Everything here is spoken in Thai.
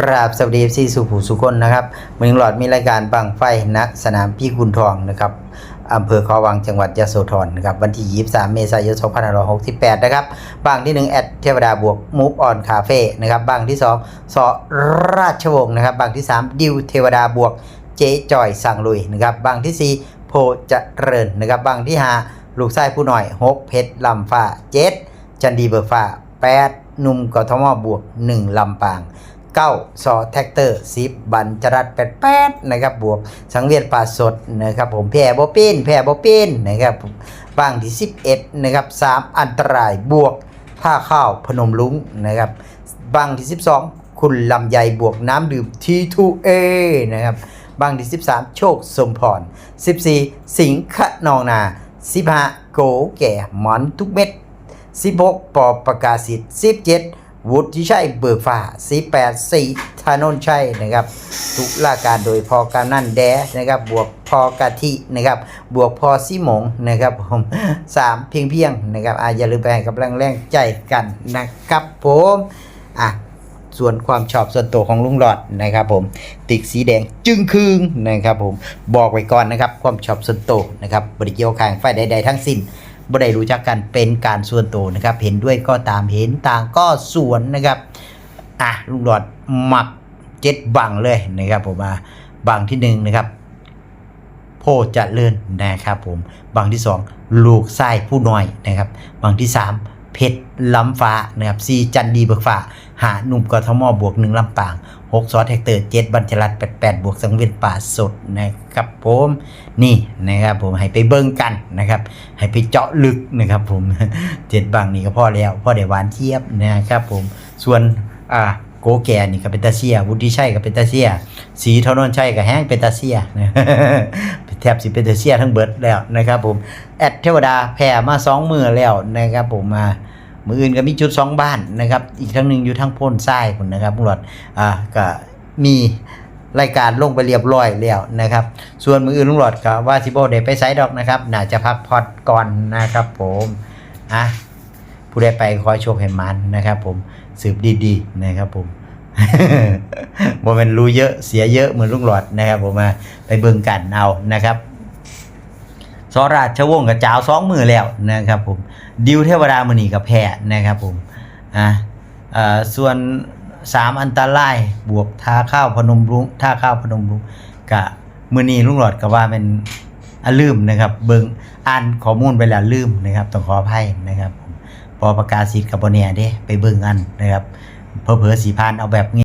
กราบสวัสดีซีสุผูสุคนนะครับเมืองหลอดมีรายการบังไฟนักสนามพี่กุนทองนะครับอำเภอคอวังจังหวัดยะโสธรนะครับวันที่ 23 เมษายน 2568 นะครับบางที่ 1 แอดเทวดาบวกมูฟออนคาเฟ่นะครับบางที่ 2 สอราชวงศ์นะครับบางที่ 3 ดิวเทวดาบวกเจ๊จอยสั่งลุยนะครับบางที่ 4 โพเจริญนะครับบางที่ 5 ลูกไส้ผู้หน่อย6เพชรลำฟ้า7จันดีเบิกฟ้า8หนุ่มกทมบวก 1 ลำปาง เก้าซอแท็กเตอร์สิบบันจรัดแปดแปดนะครับบวกสังเวียนป่าสดนะครับผมแพร่บ่เป็นแพร่บ่เป็นนะครับผมบางที่สิบเอ็ดนะครับสามอันตรายบวกผ้าข้าวพนมลุงนะครับบางที่สิบสองคุณลำไยบวกน้ำดื่ม T2A นะครับบางที่สิบสามโชคสมพรสิบสี่สิงขนองนาสิบห้าโกแก่หมอนทุกเม็ด 16 ปอประกาศสิทธิ์17 วุฒิชัยเบิกฟ้า18 4ธนนชัยนะครับตุลาการโดยพอกำนันแดนะครับ บวกพอกะทินะครับ บวกพอซิหมงนะครับผม3เพียงเพียงนะครับอาอย่าลืมไปให้กำลังแรงใจกันนะครับผมอะส่วนความชอบส่วนตัวของลุงหลอดนะครับผมติกสีแดงจึงคืงนะครับผมบอกไว้ก่อนนะครับความชอบส่วนตัวนะครับบริเกี่ยวข้างฝ่ายใดๆทั้งสิ้น บ่ได้รู้จักกันเป็นการส่วนตัวนะครับ เห็นด้วยก็ตามเห็นต่างก็ส่วนนะครับอะลุงหลอดหมักเจ็ดบังเลยนะครับผมมาบังที่หนึ่งนะครับโพจะเลื่อนนะครับผมบังที่สองลูกไส้ผู้น้อยนะครับบังที่สาม เพชรล้ำฟ้านะครับซีจันดีเบิกฟ้าหาหนุ่มกทมบวกหนึ่งลำปางหกซอสแท็กเตอร์เจ็ดบัญชรัตแปดแปดบวกสังเวียนป่าสดนะครับผมนี่นะครับผมให้ไปเบิ่งกันนะครับ ให้ไปเจาะลึกนะครับผมเจ็ดบางนี่ก็พอแล้วพอได้หวานเทียบนะครับผมส่วนอ่าโกแกนี่ก็เป็นตาเซียวุฒิชัยก็เป็นตาเซียสีเท่านนชัยก็แห้งเป็นตาเซีย แทบสิเป็นเซียทั้งเบิดแล้วนะครับผมแอดเทวดาแผ่มาสองมือแล้วนะครับผมมามืออื่นก็มีจุดสองบ้านนะครับ อีกทั้งหนึ่งอยู่ทั้งพ้นทรายผมนะครับตำรวจอ่าก็มีรายการลงไปเรียบร้อยแล้วนะครับ ส่วนมืออื่นลุงหลอดก็ว่าสิโบเดไปไซด์ดอกนะครับน่าจะพักพอดก่อนนะครับผมอะผู้ใดไปขอโชคให้มันนะครับผมสืบดีๆนะครับผม บ่แมันรู้เยอะเสียเยอะเหมือนลุงหลอดนะครับผมมาไปเบิ่งกันเอานะครับสราชวงศ์กับจาวสองมือแล้วนะครับผมดิวเทวดามือนีกับแพ้นะครับผมอะเอ่อส่วนสามอันตรายบวกท่าข้าวพนมรุ้งท่าข้าวพนมรุ้งกับมือนีลุงหลอดก็ว่าเป็นลืมนะครับ เบิ่งอ่านข้อมูลไปแล้วลืมนะครับต้องขออภัยนะครับพอประกาศสิทธิ์กับบเนียเด้ไปเบิ่งอันนะครับ เพอเพอสีพานเอาแบบ